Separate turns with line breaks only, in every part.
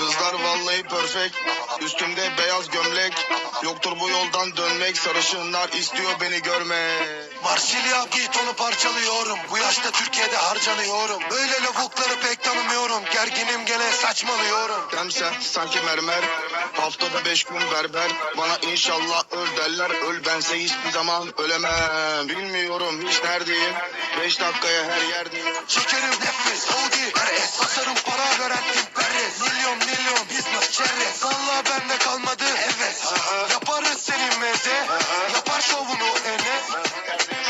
Kızlar vallahi perfect. Üstümde beyaz gömlek. Yoktur bu yoldan dönmek. Sarışınlar istiyor beni görmek.
Marsilya git onu parçalıyorum. Bu yaşta Türkiye'de harcanıyorum. Böyle lavukları pek tanımıyorum. Gerginim gene saçmalıyorum.
Demse sanki mermer. Haftada beş gün berber. Bana inşallah öl derler. Öl bense hiçbir zaman ölemem. Bilmiyorum hiç neredeyim. Beş dakikaya her yerdeyim
Salla bende kalmadı. Evet. Yaparız senin meze Yapar şovunu Enes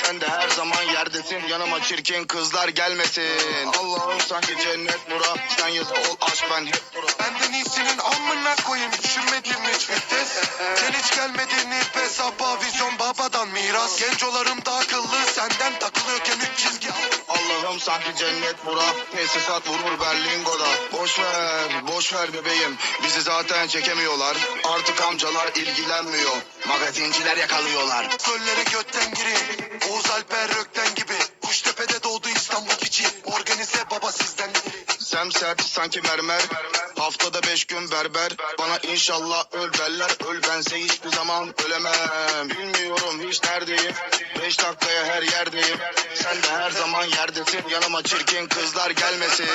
Sen de her zaman yerdesin. Yanıma çirkin kızlar gelmesin. Allah'ım sanki cennet bura. Sen yazı ol aşk ben hep bura.
Benden iyisinin amına koyayım. Düşünmedim hiç vites. Sen hiç gelmedin ilk hesaba Vizyon babadan miras. Gencolarım da akıllı. Senden çizgi
Sanki cennet bura. Tesisat vurur Berlingo'da. Boş ver, boş ver bebeğim. Bizi zaten çekemiyorlar. Artık amcalar ilgilenmiyor. Magazinciler yakalıyorlar.
Göllere götten girin biri
Semsert sanki mermer. Haftada beş gün berber. Bana inşallah öl derler. Öl bense hiçbir zaman ölemem. Bilmiyorum hiç neredeyim? Beş dakikaya her yerdeyim. Sen de her zaman yerdesin. Yanıma çirkin kızlar gelmesin